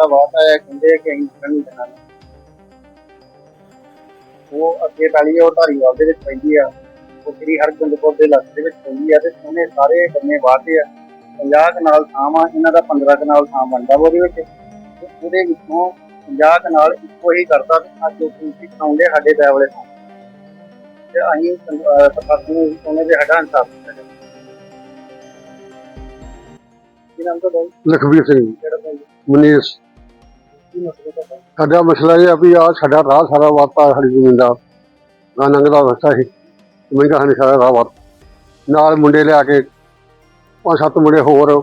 ਦਾ ਵਾਅਦਾ ਹੈ ਕਹਿੰਦੇ ਕਿ ਅਸੀਂ ਕੱਢਣ ਨਹੀਂ ਦੇਣਾ। ਉਹ ਅੱਗੇ ਪੈਲੀ ਉਹ ਧਾਰੀਵਾਲ ਦੇ ਵਿੱਚ ਪੈਂਦੀ ਆ। ਉਹ ਸ੍ਰੀ ਹਰਗੋਬਿੰਦਪੁਰ ਦੇ ਇਲਾਕੇ ਦੇ ਵਿੱਚ ਪੈਂਦੀ ਆ ਤੇ ਉਹਨੇ ਸਾਰੇ ਬੰਨੇ ਵਾਅਦੇ ਆ। 50 ਕਨਾਲ ਥਾਂ ਇਹਨਾਂ ਦਾ 15 ਕਨਾਲ ਥਾਂ ਬਣਦਾ ਉਹਦੇ ਵਿੱਚ। ਉਹਦੇ ਵਿੱਚੋਂ 50 ਕਨਾਲ ਇੱਕੋ ਹੀ ਕਰਦਾ ਤੇ ਅੱਜ ਉਹ ਤੁਸੀਂ ਖਾਉਂਦੇ ਸਾਡੇ ਬੈ ਵਾਲੇ ਥਾਂ ਤੇ ਅਸੀਂ ਪ੍ਰਸ਼ਾਸਨ ਨੂੰ ਉਹਨੇ ਦੇ ਇਨਸਾਫ ਦਿੱਤਾ। ਜਾਵੇ ਕੀ ਨਾਮ ਤੋਂ ਲਖਵੀਰ ਸਿੰਘ। ਮਨੀਸ਼। ਸਾਡਾ ਮਸਲਾ ਇਹ ਆ ਵੀ ਆ ਸਾਡਾ ਰਾਹ ਸਾਰਾ ਵਾਤਾ ਸਾਡੀ ਜ਼ਮੀਨ ਦਾ। ਨਾ ਲੰਘਦਾ ਵਸਾ ਸੀ ਜ਼ਮੀਨ ਦਾ ਸਾਰਾ ਰਾਹ ਵਾਤ ਨਾਲ ਮੁੰਡੇ ਲਿਆ ਕੇ, ਪੰਜ ਸੱਤ ਮੁੰਡੇ ਹੋਰ,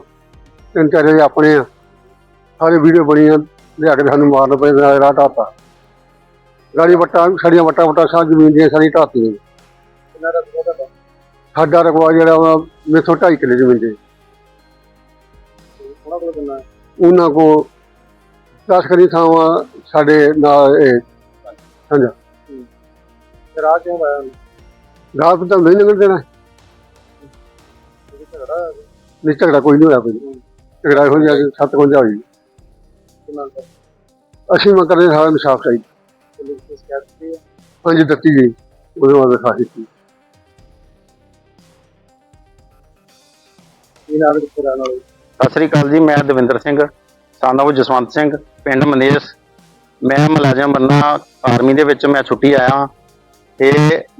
ਤਿੰਨ ਚਾਰ ਜਿਹੜੇ ਆਪਣੇ ਆ। ਸਾਰੇ ਵੀਡੀਓ ਬਣੀਆਂ, ਲਿਆ ਕੇ ਸਾਨੂੰ ਮਾਰਨ ਪਏ ਨਾਲ ਰਾਹ ਢਾਤਾ ਗਾੜੀ ਵੱਟਾਂ, ਸਾਡੀਆਂ ਵੱਟਾਂ ਵੱਟਾਂ ਸਾਰੀ ਜ਼ਮੀਨ ਦੀਆਂ ਸਾਰੀ ਢਾਤੀਆਂ ਸਾਡਾ ਰਕਬਾ ਜਿਹੜਾ ਵਾ, ਮੇਥੋਂ ਢਾਈ ਕਿੱਲੇ ਜ਼ਮੀਨ ਦੇ। ਉਹਨਾਂ ਕੋਲ ਉਹਨਾਂ ਕੋ ਦਸ ਕਰੀ ਥਾਵਾਂ ਸਾਡੇ ਨਾਲ ਇਹ। ਤੇ ਰਾਹ ਕਿਉਂ ਆਇਆ ਗਾਹ ਤਾਂ ਨਹੀਂ ਨਿਕਲ ਦੇਣਾ। ਝਗੜਾ? ਨਹੀਂ ਝਗੜਾ ਕੋਈ ਨਹੀਂ ਹੋਇਆ ਕੋਈ। ਝਗੜਾ ਜਿਹਾ ਕਿ ਸੱਤ ਵਜੇ ਹੋਈ ਕਿੰਨਾ ਦਾ ਅਸੀਂ ਮੈਂ ਕਰਦੇ ਸਾਰਾ ਇਨਸਾਫ ਚਾਹੀਦਾ। ਹੈ? ਹਾਂਜੀ ਦਿੱਤੀ ਗਈ। ਉਹਦੇ ਬਾਅਦ ਸਾਹੀ ਸੀ ਸਤਿ ਸ੍ਰੀ ਅਕਾਲ ਜੀ ਮੈਂ ਦਵਿੰਦਰ ਸਿੰਘ। ਸਾਨਵ ਜਸਵੰਤ ਸਿੰਘ, ਪਿੰਡ ਮਨੇਸ਼ ਮੈਂ ਮੁਲਾਜ਼ਮ ਬੰਨਾ ਆਰਮੀ ਦੇ ਵਿੱਚ ਮੈਂ ਛੁੱਟੀ ਆਇਆ। ਹਾਂ ਤੇ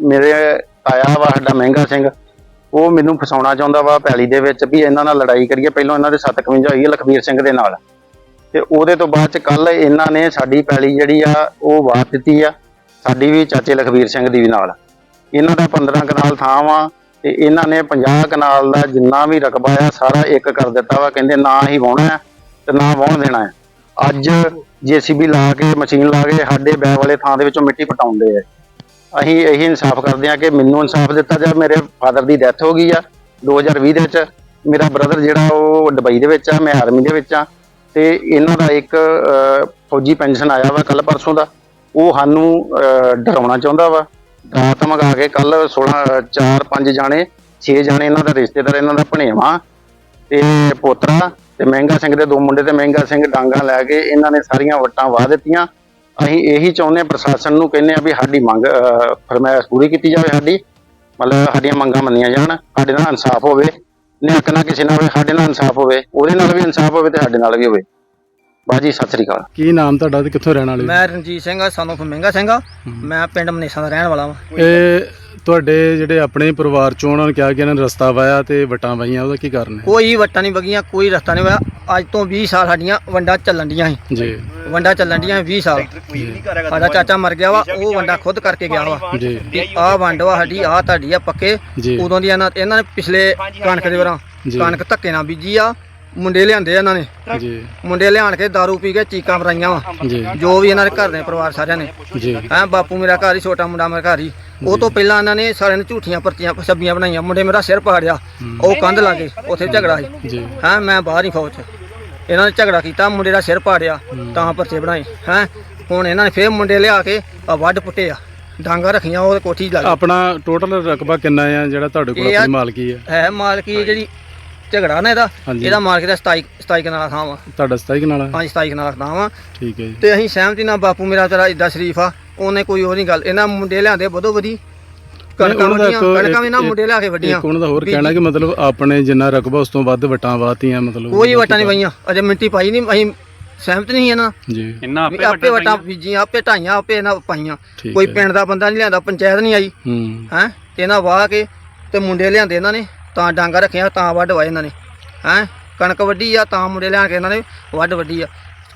ਮੇਰੇ ਆਇਆ ਵਾ ਸਾਡਾ ਮਹਿੰਗਾ ਸਿੰਘ, ਉਹ ਮੈਨੂੰ ਫਸਾਉਣਾ ਚਾਹੁੰਦਾ ਵਾ ਪੈਲੀ ਦੇ ਵਿੱਚ ਵੀ ਇਹਨਾਂ ਨਾਲ ਲੜਾਈ ਕਰੀਏ। ਪਹਿਲਾਂ ਇਹਨਾਂ ਦੇ 751 ਹੋਈ ਹੈ ਲਖਬੀਰ ਸਿੰਘ ਦੇ ਨਾਲ। ਤੇ ਉਹਦੇ ਤੋਂ ਬਾਅਦ ਚ ਕੱਲ ਇਹਨਾਂ ਨੇ ਸਾਡੀ ਪੈਲੀ ਜਿਹੜੀ ਆ, ਉਹ ਵਾਰ ਦਿੱਤੀ ਆ ਸਾਡੀ ਵੀ ਚਾਚੇ ਲਖਬੀਰ ਸਿੰਘ ਦੀ ਵੀ ਨਾਲ। ਇਹਨਾਂ ਦਾ 15 ਕਨਾਲ ਥਾਂ ਵਾ ਤੇ ਇਹਨਾਂ ਨੇ 50 ਕਨਾਲ ਦਾ ਜਿੰਨਾ ਵੀ ਰਕਬਾ ਆ, ਸਾਰਾ ਇੱਕ ਕਰ ਦਿੱਤਾ ਵਾ। ਕਹਿੰਦੇ ਨਾ ਹੀ ਵਾਹੁਣਾ। ਤੇ ਨਾ ਵਾਹੁਣ ਦੇਣਾ ਹੈ। ਅੱਜ ਜੀਸੀਬੀ ਲਾ ਕੇ ਮਸ਼ੀਨ ਲਾ ਕੇ ਸਾਡੇ ਬੈ ਵਾਲੇ ਥਾਂ ਦੇ ਵਿੱਚੋਂ ਮਿੱਟੀ ਪਟਾਉਂਦੇ ਆ। ਅਸੀਂ ਇਹੀ ਇਨਸਾਫ ਕਰਦੇ ਆ ਕਿ ਮੈਨੂੰ ਇਨਸਾਫ ਦਿੱਤਾ ਜਾਵੇ ਮੇਰੇ ਫਾਦਰ ਦੀ ਡੈਥ ਹੋ ਗਈ ਆ 2020 ਦੇ ਵਿੱਚ। ਮੇਰਾ ਬ੍ਰਦਰ ਜਿਹੜਾ ਉਹ ਦੁਬਈ ਦੇ ਵਿੱਚ ਆ ਮੈਂ ਆਰਮੀ ਦੇ ਵਿੱਚ ਆ। ਤੇ ਇਹਨਾਂ ਦਾ ਇੱਕ ਫੌਜੀ ਪੈਨਸ਼ਨ ਆਇਆ ਵਾ ਕੱਲ ਪਰਸੋਂ ਦਾ। ਉਹ ਸਾਨੂੰ ਅਹ, ਡਰਾਉਣਾ ਚਾਹੁੰਦਾ ਵਾ। ਰਾਤ ਮੰਗਾ ਕੇ ਕੱਲ 16 4 5 ਜਾਣੇ 6 ਜਾਣੇ ਇਹਨਾਂ ਦਾ ਰਿਸ਼ਤੇਦਾਰ ਇਹਨਾਂ ਦਾ ਭਣੇਵਾ ਤੇ ਪੋਤਰਾ ਤੇ ਮਹਿੰਗਾ ਸਿੰਘ ਦੇ ਦੋ ਮੁੰਡੇ ਤੇ ਮਹਿੰਗਾ ਸਿੰਘ ਡਾਂਗਾ ਲੈ ਕੇ ਇਹਨਾਂ ਨੇ ਸਾਰੀਆਂ ਵਟਾਂ ਵਾਹ ਦਿੱਤੀਆਂ। ਅਸੀਂ ਇਹੀ ਚਾਹੁੰਦੇ ਹਾਂ ਪ੍ਰਸ਼ਾਸਨ ਨੂੰ ਕਹਿੰਦੇ ਆ ਵੀ ਸਾਡੀ ਮੰਗ ਫਰਮਾਇਸ਼ ਪੂਰੀ ਕੀਤੀ ਜਾਵੇ ਸਾਡੀ। ਮਤਲਬ ਸਾਡੀਆਂ ਮੰਗਾਂ ਮੰਨੀਆਂ ਜਾਣ ਸਾਡੇ ਨਾਲ ਇਨਸਾਫ ਹੋਵੇ। ਨਿਹੱਕ ਨਾ ਕਿਸੇ ਨਾਲ ਹੋਵੇ ਸਾਡੇ ਨਾਲ ਇਨਸਾਫ ਹੋਵੇ ਉਹਦੇ ਨਾਲ ਵੀ ਇਨਸਾਫ ਹੋਵੇ ਤੇ ਸਾਡੇ ਨਾਲ ਵੀ ਹੋਵੇ। ਬਾਜੀ ਸਤਿ ਸ੍ਰੀ ਅਕਾਲ। ਕੀ ਨਾਮ ਤੁਹਾਡਾ ਤੇ ਕਿੱਥੋਂ ਰਹਿਣ ਵਾਲੇ? ਮੈਂ ਰਣਜੀਤ ਸਿੰਘ ਆ ਸਾਨੂੰ ਮਹਿੰਗਾ ਸਿੰਘ ਆ। ਮੈਂ ਪਿੰਡ ਮਨੇਸਾ ਦਾ ਰਹਿਣ ਵਾਲਾ ਵਾਂ। ਇਹ ਤੁਹਾਡੇ ਜਿਹੜੇ ਆਪਣੇ ਪਰਿਵਾਰ ਚੋਂ ਉਹਨਾਂ ਨੇ ਕਿਹਾ ਕਿ ਇਹਨਾਂ ਨੇ ਰਸਤਾ ਵਾਇਆ ਤੇ ਵਟਾਂ ਵਾਈਆਂ ਉਹਦਾ ਕੀ ਕਾਰਨ ਹੈ? ਕੋਈ ਵਟਾਂ ਨਹੀਂ ਵਗੀਆਂ ਕੋਈ ਰਸਤਾ ਨਹੀਂ ਹੋਇਆ ਅੱਜ ਤੋਂ 20 ਸਾਲ ਸਾਡੀਆਂ ਵੰਡਾਂ ਚੱਲਣ ਡੀਆਂ ਸੀ। ਜੀ। ਵੰਡਾਂ ਚੱਲਣ ਡੀਆਂ 20 ਸਾਲ। ਸਾਡਾ ਚਾਚਾ ਮਰ ਗਿਆ ਵਾ ਉਹ ਵੰਡਾ ਖੁਦ ਕਰਕੇ ਗਿਆ ਵਾ। ਜੀ। ਆਹ ਵੰਡ ਵਾ ਸਾਡੀ ਆਹ ਤੁਹਾਡੀ ਆ ਪੱਕੇ। ਜੀ। ਉਦੋਂ ਦੀ ਇਹਨਾਂ ਇਹਨਾਂ ਨੇ ਪਿਛਲੇ ਕਣਕ ਦੇ ਵਰਾਂ ਜੀ। ਕਣਕ ਧੱਕੇ ਨਾਲ ਬੀਜੀ ਆ। ਮੁੰਡੇ ਲਿਆਂਦੇ ਆ ਇਹਨਾਂ ਨੇ। ਜੀ। ਮੁੰਡੇ ਲਿਆਣ ਕੇ दारू ਪੀ ਕੇ ਚੀਕਾਂ ਮਰਾਈਆਂ ਵਾ। ਜੀ। ਜੋ ਵੀ ਇਹਨਾਂ ਦੇ ਘਰ ਦੇ ਪਰਿਵਾਰ ਸਾਰਿਆਂ ਨੇ। ਜੀ। ਹੈਂ ਬਾਪੂ ਮੇਰਾ ਘਰ ਹੀ ਛੋਟਾ ਮੁੰਡਾ ਮੇਰਾ ਘਰ ਹੀ। ਉਹ ਤੋਂ ਪਹਿਲਾਂ ਇਹਨਾਂ ਨੇ ਸਾਰਿਆਂ ਨੇ ਝੂਠੀਆਂ ਪਰਚੀਆਂ ਛੱਬੀਆਂ ਬਣਾਈਆਂ। ਮੁੰਡੇ ਮੇਰਾ ਸਿਰ ਪਾੜਿਆ। ਉਹ ਕੰਧ ਲਾਗੇ ਉੱਥੇ ਝਗੜਾ ਸੀ। ਜੀ ਹੈਂ ਮੈਂ ਬਾਹਰ ਹੀ ਫੌਜ 'ਚ। ਇਹਨਾਂ ਨੇ ਝਗੜਾ ਕੀਤਾ ਮੁੰਡੇ ਦਾ ਸਿਰ ਪਾੜਿਆ ਤਾਂ ਪਰਚੇ ਬਣਾਏ। ਹੈਂ ਹੁਣ ਇਹਨਾਂ ਨੇ ਫੇਰ ਮੁੰਡੇ ਲਿਆ ਕੇ ਆ ਵੱਢ ਪੁੱਟੇ ਆ। ਡਾਂਗਾ ਰੱਖੀਆਂ ਉਹ ਕੋਠੀ ਲਾ ਆਪਣਾ ਟੋਟਲ ਰਕਬਾ ਕਿੰਨਾ ਆ ਜਿਹੜਾ ਤੁਹਾਡੇ ਕੋਲ ਆ- ਆਪਣੀ ਮਾਲਕੀ ਹੈ ਹੈ ਮਾਲਕੀ ਜਿਹੜੀ ਝਗੜਾ ਨਾ ਇਹਦਾ। ਹਾਂਜੀ। ਇਹਦਾ ਮਾਲਕੀ ਦਾ 27 27 ਕਨਾਲਾ ਥਾਂ ਵਾ। ਤੁਹਾਡਾ 27 ਕਨਾਲ ਹੈ? ਪੰਜ 27 ਕਨਾਲਾ ਥਾਂ ਵਾ। ਠੀਕ ਹੈ ਜੀ। ਤੇ ਅਸੀਂ ਸਹਿਮਤੀ ਨਾਲ ਬਾਪੂ ਮੇਰਾ ਤੇਰਾ ਇੱਡਾ ਸ਼ਰੀਫ ਆ ਉਹਨੇ ਕੋਈ ਉਹ ਨਹੀਂ ਗੱਲ। ਇਹਨਾਂ ਮੁੰਡੇ ਲਿਆਂਦੇ ਬਦੋ ਬਦੀ ਕਣਕਾਂ ਉਹਨਾਂ ਦਾ ਵੱਡੀਆਂ ਇੱਕ- ਕਣਕਾਂ ਵੀ ਨਾ ਇੱਕ- ਮੁੰਡੇ ਲਿਆ ਕੇ ਵੱਡੀਆਂ ਇੱਕ ਉਹਨਾਂ ਦਾ ਹੋਰ ਵੀ ਕਹਿਣਾ ਕਿ ਮਤਲਬ ਆਪਣੇ ਜਿੰਨਾ ਰਕਬਾ ਉਸ ਤੋਂ ਵੱਧ ਵਟਾਂ ਵਾਤੀਆਂ ਮਤਲਬ ਕੋਈ ਵਟਾਂ ਨਹੀਂ ਪਈਆਂ। ਅਜੇ ਮਿੰਟੀ ਪਾਈ ਨਹੀਂ ਅਸੀਂ ਸਹਿਮਤ ਨਹੀਂ ਇਹਨਾਂ ਜੀ। ਵੀ ਆਪੇ ਵਟਾਂ ਬੀਜੀਆਂ ਆਪੇ ਢਾਈਆਂ ਆਪੇ ਇਹਨਾਂ ਪਾਈਆਂ। ਠੀਕ ਕੋਈ ਹੈ। ਪਿੰਡ ਦਾ ਬੰਦਾ ਨਹੀਂ ਲਿਆਂਦਾ ਪੰਚਾਇਤ ਨਹੀਂ ਆਈ। ਹੂੰ। ਹੈ? ਤੇ ਇਹਨਾਂ ਵਾਹ ਕੇ ਤੇ ਮੁੰਡੇ ਲਿਆਂਦੇ ਇਹਨਾਂ ਨੇ। ਤਾਂ ਡਾਂਗਾ ਰੱਖਿਆ ਤਾਂ ਵੱਢ ਵਾਏ ਇਹਨਾਂ ਨੇ। ਹੈ? ਕਣਕ ਵੱਢੀ ਆ ਤਾਂ ਮੁੰਡੇ ਲਿਆ ਕੇ ਇਹਨਾਂ ਨੇ ਵੱਢ ਵੱਢੀ ਆ।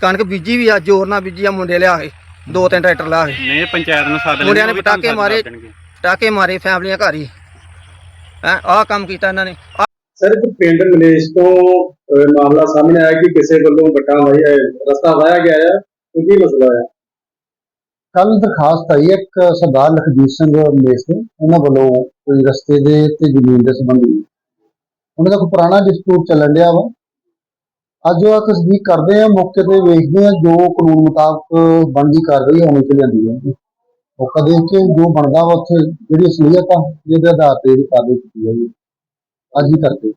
ਕਣਕ ਬੀਜੀ ਵੀ ਆ ਜ਼ੋਰ ਨਾਲ ਬੀਜੀ ਆ ਮੁੰਡੇ ਲਿਆ ਕੇ ਦੋ ਤਿੰਨ ਟਰੈਕਟਰ ਲਾ ਕੇ। ਨਹੀਂ ਪੰਚਾਇਤ ਨੂੰ ਸੱਦ ਮੁੰਡਿਆਂ ਨੇ ਪਟਾਕੇ ਮਾਰੇ ਪਟਾਕੇ ਮਾਰੇ ਫੈਮਲੀਆਂ ਘਰ ਹੀ। ਹੈ? ਆਹ ਕੰਮ ਕੀਤਾ ਇਹਨਾਂ ਨੇ। ਸਰ ਇੱਕ ਪਿੰਡ ਮਲੇਸ਼ ਤੋਂ ਮਾਮਲਾ ਸਾਹਮਣੇ ਆਇਆ ਕਿ ਕਿਸੇ ਵੱਲੋਂ ਵੱਟਾਂ ਵਾਇਆ ਰਸਤਾ ਵਾਇਆ ਗਿਆ ਹੈ ਕੀ ਮਸਲਾ ਹੈ ਕੱਲ ਦਰਖਾਸਤ ਆਈ ਇੱਕ ਸਰਦਾਰ ਲਖਜੀਤ ਸਿੰਘ ਮੇਸ ਤੇ ਉਹਨਾਂ ਵੱਲੋਂ ਕੋਈ ਰਸਤੇ ਦੇ ਤੇ ਜ਼ਮੀਨ ਦੇ ਸੰਬੰਧੀ ਉਹਨਾਂ ਦਾ ਕੋਈ ਪੁਰਾਣਾ ਡਿਸਪਿਊਟ ਚੱਲਣ ਡਿਆ ਵਾ। ਅੱਜ ਉਹ ਤਸਦੀਕ ਕਰਦੇ ਆ, ਮੌਕੇ ਤੇ ਵੇਖਦੇ ਆ ਜੋ ਕਾਨੂੰਨ ਮੁਤਾਬਕ ਬਣਦੀ ਕਾਰਵਾਈ ਹੋਣੀ ਚ ਲੈਂਦੀ ਹੈ ਮੌਕਾ ਦੇਖ ਕੇ ਜੋ ਬਣਦਾ ਵਾ ਉੱਥੇ ਜਿਹੜੀ ਅਸਲੀਅਤ ਆ ਜਿਹਦੇ ਆਧਾਰ ਤੇ ਕਾਰਵਾਈ ਕੀਤੀ ਜਾਊਗੀ। ਅੱਜ ਹੀ ਕਰਕੇ।